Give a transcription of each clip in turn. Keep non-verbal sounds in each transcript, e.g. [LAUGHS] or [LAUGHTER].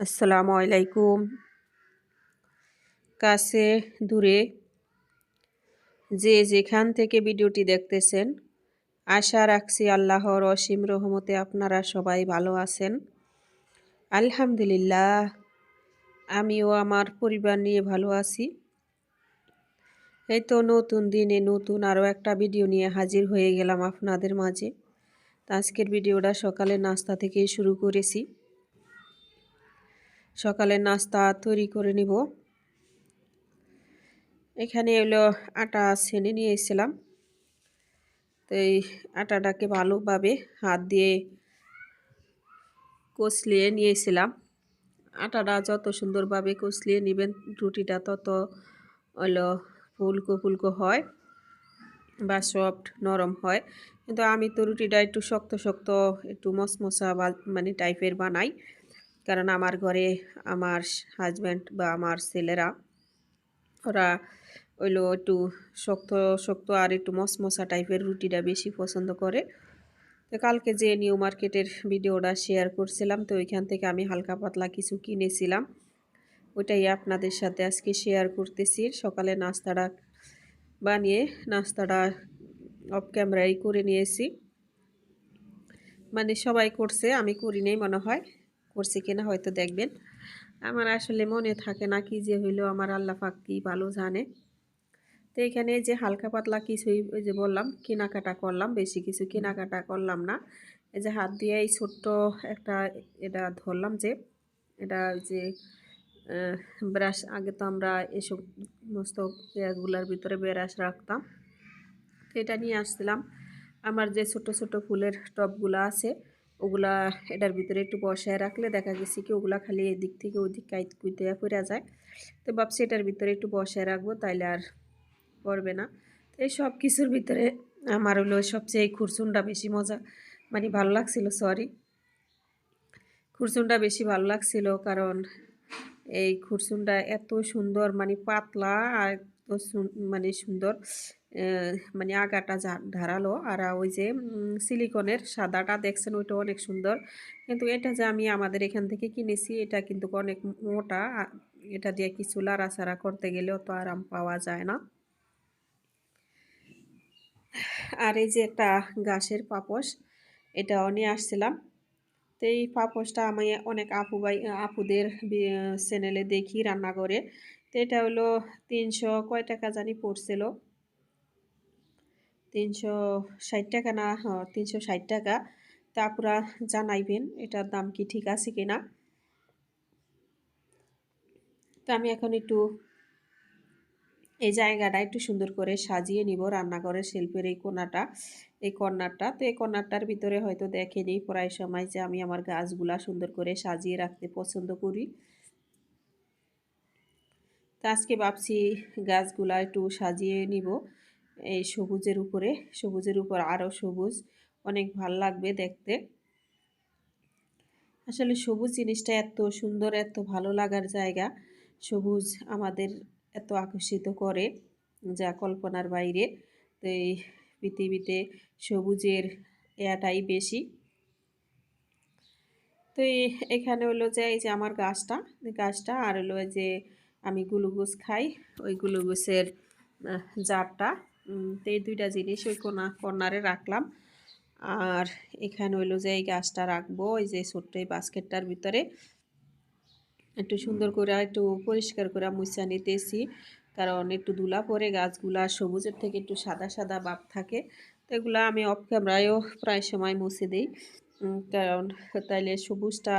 আসসালামু আলাইকুম। কাছে দূরে যে যেখান থেকে ভিডিওটি দেখতেছেন, আশা রাখছি আল্লাহর অসীম রহমতে আপনারা সবাই ভালো আছেন। আলহামদুলিল্লাহ, আমিও আমার পরিবার নিয়ে ভালো আছি। এই তো নতুন দিনে নতুন আরও একটা ভিডিও নিয়ে হাজির হয়ে গেলাম আপনাদের মাঝে। আজকের ভিডিওটা সকালে নাস্তা থেকেই শুরু করেছি। সকালে নাস্তা তৈরি করে নিব। এখানে হলো আটা ছেনে নিয়ে এসেছিলাম তো এই আটাটাকে ভালোভাবে হাত দিয়ে কষলিয়ে নিয়েছিলাম। আটাটা যত সুন্দরভাবে কষলিয়ে নেবেন রুটিটা তত হলো ফুলকো ফুলকো হয় বা সফট নরম হয়। কিন্তু আমি তো রুটিটা একটু শক্ত শক্ত, একটু মশমশা বা মানে টাইপের বানাই। কারণ আমার ঘরে আমার হাজব্যান্ড বা আমার ছেলেরা, ওরা ওইলো একটু শক্ত শক্ত আর একটু মশমশা টাইপের রুটিটা বেশি পছন্দ করে। তো কালকে যে নিউ মার্কেটের ভিডিওটা শেয়ার করছিলাম, তো ওইখান থেকে আমি হালকা পাতলা কিছু কিনেছিলাম। ওইটাই আপনাদের সাথে আজকে শেয়ার করতেছি। সকালে নাস্তাটা বানিয়ে নাস্তাটা অফ ক্যামেরাই করে নিয়েছি। মানে সবাই করছে, আমি করি নেই মনে হয়। করছি কিনা হয়তো দেখবেন। আমার আসলে মনে থাকে না কি যে হইল, আমার আল্লাহ পাক কি ভালো জানে। তো এখানে যে হালকা পাতলা কিছুই যে বললাম, কেনাকাটা করলাম, বেশি কিছু কেনাকাটা করলাম না। এই যে হাত দিয়ে এই ছোট্ট একটা এটা ধরলাম যে, এটা যে ব্রাশ, আগে তো আমরা এসব সমস্ত ইয়েগুলার ভিতরে ব্রাশ রাখতাম। এটা নিয়ে আসছিলাম। আমার যে ছোট ছোট ফুলের টপগুলো আছে ওগুলা এটার ভিতরে একটু বসায় রাখলে দেখা গেছে কি ওগুলা খালি এদিক থেকে ওদিক কাইত কুইতে করে যায়। তো ভাবছি এটার ভিতরে একটু বসায় রাখব, তাইলে আর পড়বে না। তো এই সব কিছুর ভিতরে আমার হলো সবচেয়ে এই খুরসুনটা বেশি মজা। মানে ভালো লাগছিল সরি খুরসুনটা বেশি ভালো লাগছিল কারণ এই খুরসুনটা এত সুন্দর মানে পাতলা আর মানে সুন্দর। মানে আগাটা ধারালো। আর ওই যে সিলিকনের সাদাটা দেখছেন ওইটা অনেক সুন্দর। কিন্তু এটা যে আমি আমাদের এখান থেকে কিনেছি, এটা কিন্তু অনেক মোটা। এটা দিয়ে কিছু লাড়াচাড়া করতে গেলেও তো আরাম পাওয়া যায় না। আর এই যে একটা গাছের পাপস এটাও নিয়ে আসছিলাম। তো এই পাপসটা আমি অনেক আপু বাই আপুদের চ্যানেলে দেখি রান্না করে। তো এটা হলো তিনশো কয় টাকা জানি পড়ছিল। তিনশো ষাট টাকা না তিনশো ষাট টাকা। তা আপনারা জানাইবেন, এটার দাম কি ঠিক আছে কি না তো আমি এখন একটু এই জায়গাটা একটু সুন্দর করে সাজিয়ে নিব, রান্নাঘরের শিল্পের এই কোনাটা এই কর্নারটা। তো এই কর্নারটার ভিতরে হয়তো দেখে দেখেনি প্রায় সময় যে আমি আমার গাছগুলা সুন্দর করে সাজিয়ে রাখতে পছন্দ করি। তো আজকে ভাবছি গাছগুলা একটু সাজিয়ে নিব। এই সবুজের উপরে, সবুজের উপর আরও সবুজ, অনেক ভালো লাগবে দেখতে। আসলে সবুজ জিনিসটা এত সুন্দর, এত ভালো লাগার জায়গা। সবুজ আমাদের এত আকর্ষিত করে যা কল্পনার বাইরে। তো এই পৃথিবীতে সবুজের এয়াটাই বেশি। তো এখানে হলো যে, এই যে আমার গাছটা গাছটা আর হলো যে আমি গ্লুকোজ খাই। ওই গ্লুকোজের জারটা। তো এই দুইটা জিনিস ওই কোনা কর্নারে রাখলাম। আর এখানে হইল যে এই গাছটা রাখব ওই যে ছোট্ট এই বাস্কেটটার ভিতরে। একটু সুন্দর করে একটু পরিষ্কার করে মুছা নিতেছি কারণ একটু দুলা পরে গাছগুলা সবুজের থেকে একটু সাদা সাদা বাপ থাকে। তো এগুলো আমি অফ ক্যামেরায়ও প্রায় সময় মুছে দিই। কারণ তাইলে সবুজটা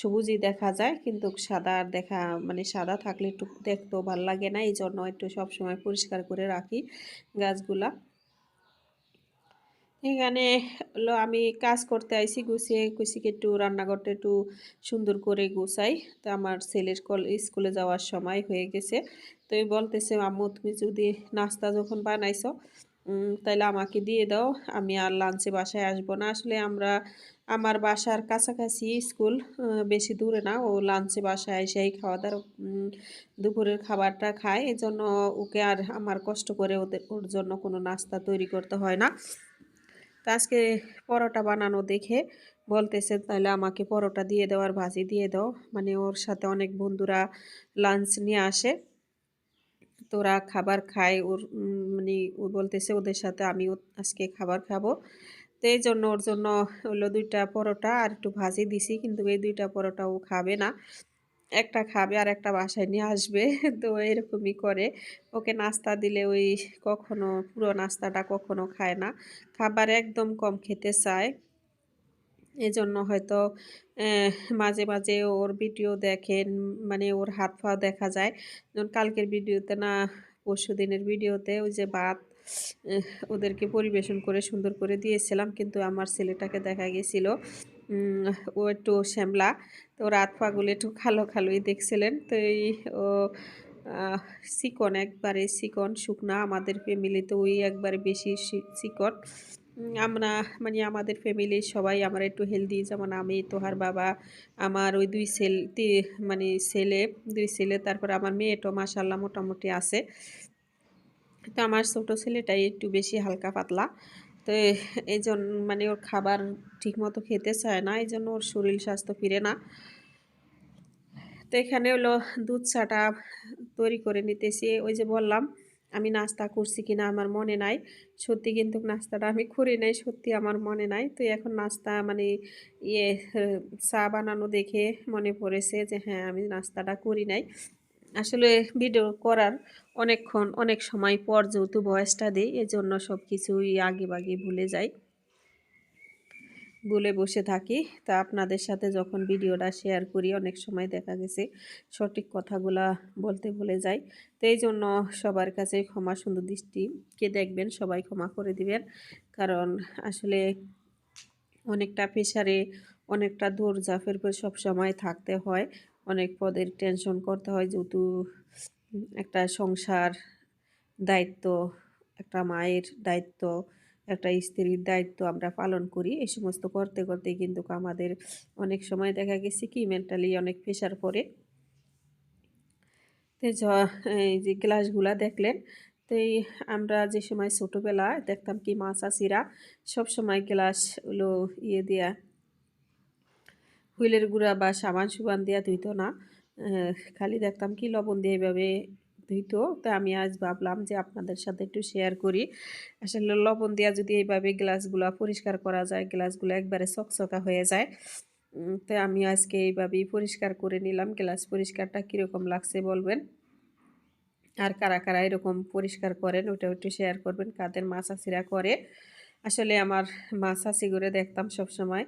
সবুজই দেখা যায়, কিন্তু সাদা দেখা মানে সাদা থাকলে একটু দেখতেও ভালো লাগে না এই জন্য একটু সবসময় পরিষ্কার করে রাখি গাছগুলা। এখানে হলো আমি কাজ করতে আইসি গুছিয়ে কুচিকে একটু রান্নাঘরটা একটু সুন্দর করে গুছাই। তো আমার ছেলের কল, স্কুলে যাওয়ার সময় হয়ে গেছে। তো বলতেছে, আম্মু, তুমি যদি নাস্তা যখন বানাইছো তাইলে আমাকে দিয়ে দাও, আমি আর লাঞ্চে বাসায় আসব না। আসলে আমরা আমার বাসার কাছাকাছি স্কুল বেশি দূরে না। ও লাঞ্চে বাসায় এসেই খাওয়া দাওয়া দুপুরের খাবারটা খায়। এজন্য ওকে আর আমার কষ্ট করে ওদের, ওর জন্য কোনো নাস্তা তৈরি করতে হয় না। তো আজকে পরোটা বানানো দেখে বলতেছে তাহলে আমাকে পরোটা দিয়ে দেওয়ার ভাজি দিয়ে দাও। মানে ওর সাথে অনেক বন্ধুরা লাঞ্চ নিয়ে আসে। তোরা খাবার খায় ওর মানে ও বলতেছে, ওদের সাথে আমিও আজকে খাবার খাব। তো এই জন্য ওর জন্য হলো দুইটা পরোটা আর একটু ভাজি দিছি, কিন্তু এই দুইটা পরোটা ও খাবে না। একটা খাবে আর একটা বাসায় নিয়ে আসবে, [LAUGHS] তো এরকমই করে। ওকে নাস্তা দিলে ওই কখনো, পুরো নাস্তাটা কখনো খায় না। খাবার একদম কম খেতে চায়। এজন্য হয়তো মাঝে মাঝে ওর ভিডিও দেখেন মানে ওর হাত পা দেখা যায়। যেমন কালকের ভিডিওতে না পরশু দিনের ভিডিওতে ওই যে ভাত ওদেরকে পরিবেশন করে সুন্দর করে দিয়েছিলাম, কিন্তু আমার ছেলেটাকে দেখা গেছিল ও একটু শ্যামলা, তো ওর হাত পাগুলো একটু খালো খালোই দেখছিলেন, তো এই, ও চিকন, একবারে চিকন, শুকনা, আমাদের ফ্যামিলিতে ওই একবারে বেশি চিকন। আমরা মানে আমাদের ফ্যামিলির সবাই আমরা একটু হেলদি যেমন আমি, তোহার বাবা, আমার ওই দুই ছেলে মানে ছেলে, দুই ছেলে, তারপর আমার মেয়েটো মাসাল্লাহ মোটামুটি আছে। তো আমার ছোটো ছেলেটাই একটু বেশি হালকা পাতলা। তো এই জন্য মানে ওর খাবার ঠিকমতো খেতে চায় না, এই জন্য ওর শরীর স্বাস্থ্য ফিরে না। তো এখানে হলো দুধ চাটা তৈরি করে নিতেছি। ওই যে বললাম, আমি নাস্তা করছি কিনা আমার মনে নাই। সত্যি কিন্তু নাস্তাটা আমি করি নাই, সত্যি আমার মনে নাই। তো এখন নাস্তা মানে ইয়ে চা বানানো দেখে মনে পড়েছে যে হ্যাঁ আমি নাস্তাটা করি নাই। আসলে ভিডিও করার অনেকক্ষণ, অনেক সময় পর যেহেতু বয়সটা দিই, এজন্য সব কিছুই আগে বাগে ভুলে যাই। বলে বসে থাকি। তা আপনাদের সাথে যখন ভিডিওটা শেয়ার করি, অনেক সময় দেখা গেছে সঠিক কথাগুলা বলতে ভুলে যাই। তো এই জন্য সবার কাছে ক্ষমা সুন্দর দৃষ্টিকে দেখবেন, সবাই ক্ষমা করে দিবেন। কারণ আসলে অনেকটা প্রেশারে অনেকটা দৌড়ঝাঁপের পর সব সময় থাকতে হয়। অনেক পদের টেনশন করতে হয়, যেহেতু একটা সংসার দায়িত্ব, একটা মায়ের দায়িত্ব, একটা স্ত্রীর দায়িত্ব আমরা পালন করি। এই সমস্ত করতে করতে কিন্তু আমাদের অনেক সময় দেখা গেছে কি মেন্টালি অনেক প্রেশার পড়ে। তো এই যে গ্লাসগুলা দেখলেন, তো এই আমরা যে সময় ছোটোবেলায় দেখতাম কি মা চাষিরা সব সময় গ্লাস ইয়ে দিয়া হুইলের গুঁড়া বা সাবান সুবান দিয়া ধুইতো না। খালি দেখতাম কি লবণ দিয়ে এভাবে ধুইতো। তো আমি আজ ভাবলাম যে আপনাদের সাথে একটু শেয়ার করি। আসলে লবণ দিয়া যদি এইভাবে গ্লাসগুলো পরিষ্কার করা যায়, গ্লাসগুলো একবারে চকচকা হয়ে যায়। তো আমি আজকে এইভাবেই পরিষ্কার করে নিলাম। গ্লাস পরিষ্কারটা কীরকম লাগছে বলবেন? আর কারা কারা এরকম পরিষ্কার করেন ওটা একটু শেয়ার করবেন। কাদের মাছ করে। আসলে আমার মাছ করে দেখতাম সব সময়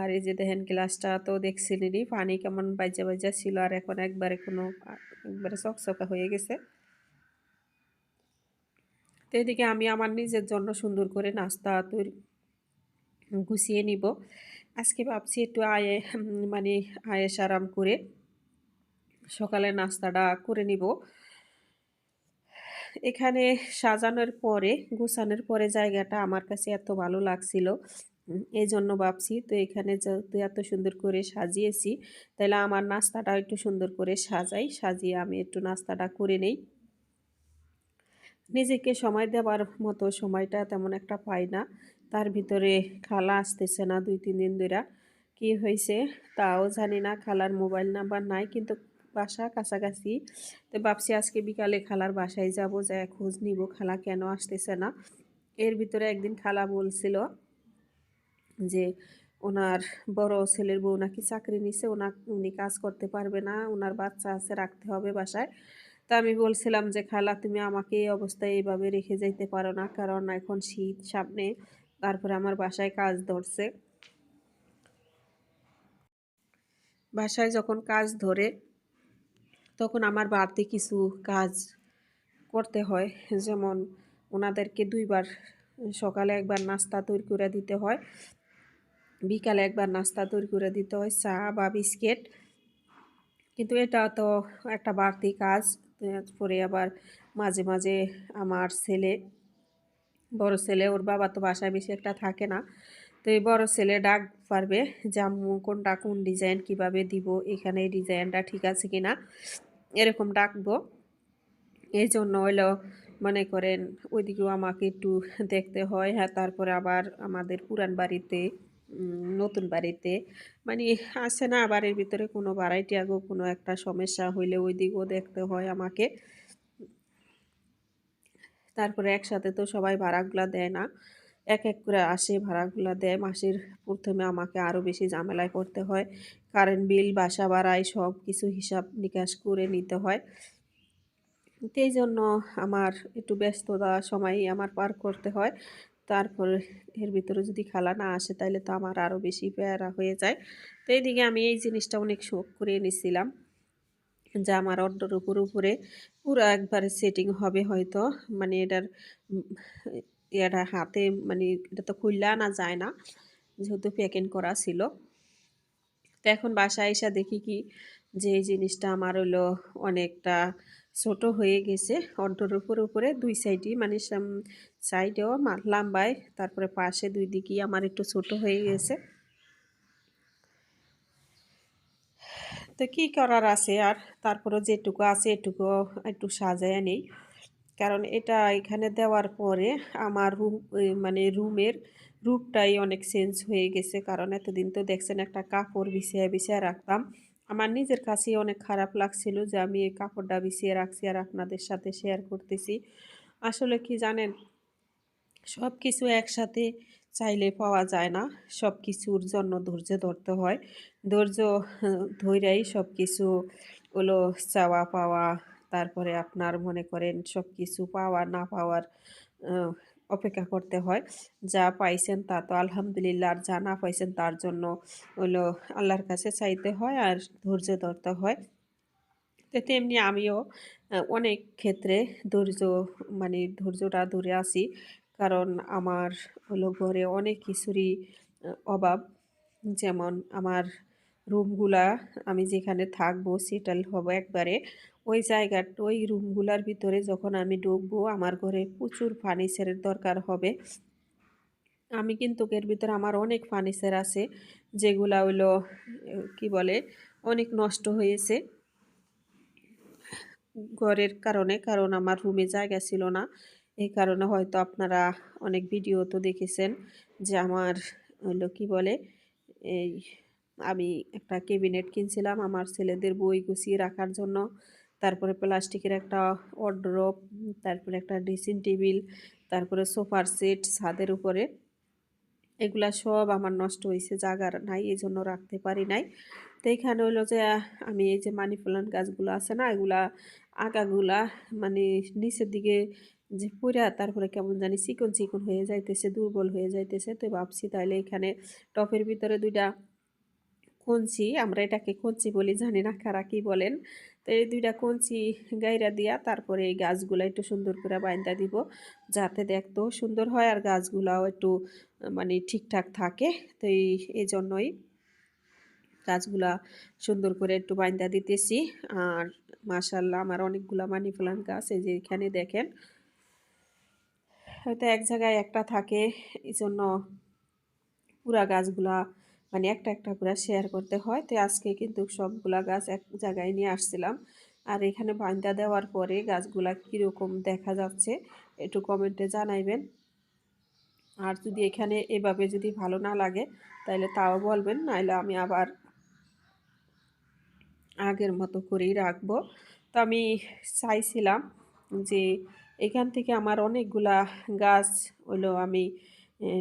আর এই যে দেখেন গ্লাসটা তো দেখছিলেনই পানি কেমন বাজা বাজা ছিল, আর এখন একবারে কোনো একবারে চকচকা হয়ে গেছে। তো এদিকে আমি আমার নিজের জন্য সুন্দর করে নাস্তা তৈরি, গুছিয়ে নিব। আজকে ভাবছি একটু আয়ে মানে আয়েস আরাম করে সকালে নাস্তাটা করে নিব। এখানে সাজানোর পরে, গোছানোর পরে জায়গাটা আমার কাছে এত ভালো লাগছিল। এই জন্য ভাবছি, তো এখানে যেহেতু এত সুন্দর করে সাজিয়েছি, তাহলে আমার নাস্তাটা একটু সুন্দর করে সাজাই। সাজিয়ে আমি একটু নাস্তাটা করে নেই। নিজেকে সময় দেওয়ার মতো সময়টা তেমন একটা পাই না। তার ভিতরে খালা আসতেছে না দুই, তিন দিন ধরে কি হয়েছে তাও জানি না, খালার মোবাইল নাম্বার নাই, কিন্তু বাসা কাছাকাছি। তো ভাবছি আজকে বিকালে খালার বাসায় যাব যা খোঁজ নিব, খালা কেন আসতেছে না? এর ভিতরে একদিন খালা বলছিল যে ওনার বড় ছেলের বউ নাকি চাকরি নিছে, ওনা, উনি কাজ করতে পারবে না, ওনার বাচ্চা আছে, রাখতে হবে বাসায়। তা আমি বলছিলাম যে, খালা, তুমি আমাকে এই অবস্থায় এইভাবে রেখে যাইতে পারো না, কারণ এখন শীত সামনে, তারপরে আমার বাসায় কাজ ধরছে। বাসায় যখন কাজ ধরে তখন আমার বাড়তি কিছু কাজ করতে হয়। যেমন ওনাদেরকে দুইবার সকালে একবার নাস্তা তৈরি করে দিতে হয়, বিকালে একবার নাস্তা তৈরি করে দিতে হয়, চা বা বিস্কিট। কিন্তু এটা তো একটা বাড়তি কাজ। তারপরে আবার মাঝে মাঝে আমার ছেলে, বড় ছেলে, ওর বাবা তো বাসায় বেশি একটা থাকে না। তো এই বড় ছেলে ডাক পারবে যে, আম্মু, কোনটা কোন ডিজাইন কীভাবে দিব? এখানে ডিজাইনটা ঠিক আছে কিনা? এরকম ডাকবো। এই জন্য হইল মনে করেন ওইদিকেও আমাকে একটু দেখতে হয় হ্যাঁ তারপরে আবার আমাদের পুরান বাড়িতে নতুন বাড়িতে মানে আসে না, বাড়ির ভিতরে কোনো ভ্যারাইটি আগো, কোনো একটা সমস্যা হইলে ওই দিকও দেখতে হয় আমাকে। তারপরে একসাথে তো সবাই ভাড়াগুলা দেয় না। এক এক করে আসে, ভাড়াগুলা দেয়। মাসের প্রথমে আমাকে আরও বেশি ঝামেলায় করতে হয়। কারেন্ট বিল, বাসা ভাড়ায় সব কিছু হিসাব নিকাশ করে নিতে হয়। এই জন্য আমার একটু ব্যস্ততা সময় আমার পার করতে হয়। তারপর এর ভিতরে যদি খালা না আসে তাহলে তো আমার আরও বেশি প্যারা হয়ে যায়। তো এইদিকে আমি এই জিনিসটা অনেক শখ করে নিছিলাম যে আমার অর্ডার উপর উপরে পুরো একবারে সেটিং হবে হয়তো। মানে এটার এটা হাতে মানে এটা তো খুললে আনা যায় না, যেহেতু প্যাকিং করা ছিল। তো এখন বাসায় এসে দেখি কি যে এই জিনিসটা আমার হলো অনেকটা ছোট হয়ে গেছে। অর্ডার উপর উপরে দুই সাইডই মানে সাইডেও লাম্বায়, তারপরে পাশে দুই দিকেই আমার একটু ছোট হয়ে গেছে। তো কী করার আছে আর তারপরে যেটুকু আছে এটুকু একটু সাজায় নেই। কারণ এটা এখানে দেওয়ার পরে আমার রুম মানে রুমের রূপটাই অনেক চেঞ্জ হয়ে গেছে। কারণ এতদিন তো দেখছেন একটা কাপড় বিছিয়ে বিছিয়ে রাখতাম। আমার নিজের কাছেই অনেক খারাপ লাগছিল যে আমি এই কাপড়টা বিছিয়ে রাখছি আর আপনাদের সাথে শেয়ার করতেছি। আসলে কি জানেন সব কিছু একসাথে চাইলে পাওয়া যায় না। সব কিছুর জন্য ধৈর্য ধরতে হয়। ধৈর্য ধৈর্যই সব কিছু হলো চাওয়া পাওয়া তারপরে আপনার মনে করেন সব কিছু পাওয়া না পাওয়ার অপেক্ষা করতে হয়। যা পাইছেন তা তো আলহামদুলিল্লাহ, আর যা না পাইছেন তার জন্য হলো আল্লাহর কাছে চাইতে হয় আর ধৈর্য ধরতে হয়। তো তেমনি আমিও অনেক ক্ষেত্রে ধৈর্য মানে ধৈর্যটা ধরে আসি কারণ আমার হলো ঘরে অনেক কিছুরই অভাব। যেমন আমার রুমগুলা আমি যেখানে থাকব সেটেল হব একবারে। ওই জায়গার, ওই রুমগুলার ভিতরে যখন আমি ঢুকবো, আমার ঘরে প্রচুর ফার্নিচারের দরকার হবে। আমি কিন্তু এর ভিতরে আমার অনেক ফার্নিচার আছে, যেগুলা হইল, কি বলে, অনেক নষ্ট হয়েছে ঘরের কারণে, কারণ আমার রুমে জায়গা ছিল না। এই কারণে হয়তো আপনারা অনেক ভিডিও তো দেখেছেন যে আমার হলো কি বলে, এই আমি একটা ক্যাবিনেট কিনছিলাম, আমার ছেলেদের বই গুছিয়ে রাখার জন্য। তারপরে প্লাস্টিকের একটা ওয়ার্ড্রপ তারপরে একটা ড্রেসিং টেবিল তারপরে সোফার সেট ছাদের উপরে। এগুলা সব আমার নষ্ট হয়েছে জাগার নাই এই জন্য রাখতে পারি নাই। তো এখানে হলো যে, আমি এই যে মানি প্লান্ট গাছগুলো আছে না, এগুলা আগাগুলা মানে নিচের দিকে যে পুরা, তারপরে কেমন জানি চিকন চিকন হয়ে যাইতেছে, দুর্বল হয়ে যাইতেছে। তো ভাবছি তাহলে এখানে টপের ভিতরে দুইটা কঞ্চি আমরা এটাকে কঞ্চি বলি জানি না কারা কি বলেন। তো এই দুইটা কঞ্চি গাইরা দিয়া তারপরে এই গাছগুলো একটু সুন্দর করে বাইন্দা দিব, যাতে দেখতেও সুন্দর হয় আর গাছগুলাও একটু মানে ঠিকঠাক থাকে। তো এই জন্যই গাছগুলা সুন্দর করে একটু বাইন্দা দিতেছি। আর মাশাল্লাহ আমার অনেকগুলা মানি প্লান্ট গাছ, এই যে এখানে দেখেন। হয়তো এক জায়গায় একটা থাকে এই জন্য পুরা গাছগুলা মানে একটা একটা করে শেয়ার করতে হয়। তো আজকে কিন্তু সবগুলা গাছ এক জায়গায় নিয়ে আসছিলাম। আর এখানে বান্দা দেওয়ার পরে গাছগুলা কীরকম দেখা যাচ্ছে একটু কমেন্টে জানাইবেন। আর যদি এখানে এভাবে যদি ভালো না লাগে তাহলে তাও বলবেন নাহলে আমি আবার আগের মতো করেই রাখব। তো আমি চাইছিলাম যে এখান থেকে আমার অনেকগুলা গাছ হলো আমি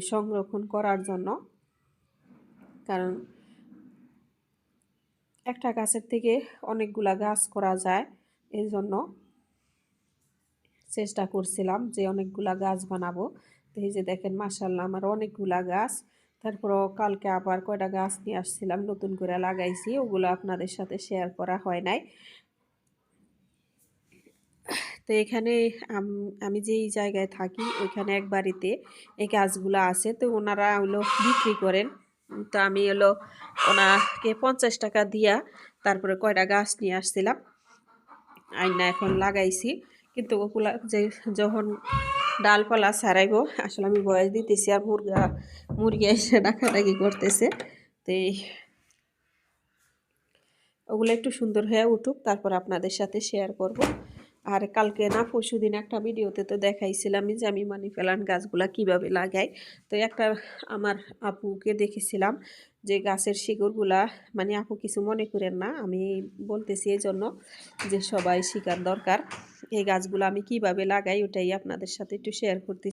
সংরক্ষণ করার জন্য। কারণ একটা গাছের থেকে অনেকগুলা গাছ করা যায়। এই জন্য চেষ্টা করছিলাম যে অনেকগুলা গাছ বানাবো। তো এই যে দেখেন মাসাল্লাহ আমার অনেকগুলা গাছ। তারপরও কালকে আবার কয়টা গাছ নিয়ে আসছিলাম, নতুন করে লাগাইছি। ওগুলো আপনাদের সাথে শেয়ার করা হয় নাই। তো এখানে আমি যেই জায়গায় থাকি, ওইখানে এক বাড়িতে এই গাছগুলো আছে। তো ওনারা হলো বিক্রি করেন। তো আমি হলো ওনাকে পঞ্চাশ টাকা দিয়া তারপরে কয়টা গাছ নিয়ে আসছিলাম। আইনা এখন লাগাইছি, কিন্তু ওগুলা যে যখন ডালপালা ছাড়াইবো, আসলে আমি বয়স দিতেছি আর মুরগা, মুরগি এসে ডাকাডাকি করতেছে। তো ওগুলো একটু সুন্দর হয়ে উঠুক, তারপর আপনাদের সাথে শেয়ার করব। আর কালকে না পরশু দিন একটা ভিডিওতে তো দেখাইছিলামই যে আমি মানি প্লান্ট গাছগুলা কীভাবে লাগাই। তো একটা আমার আপুকে দেখেছিলাম যে গাছের শিকড়গুলা মানে আপু কিছু মনে করেন না, আমি বলতেছি এই জন্য যে সবাই শিকার দরকার। এই গাছগুলো আমি কীভাবে লাগাই ওটাই আপনাদের সাথে একটু শেয়ার করতে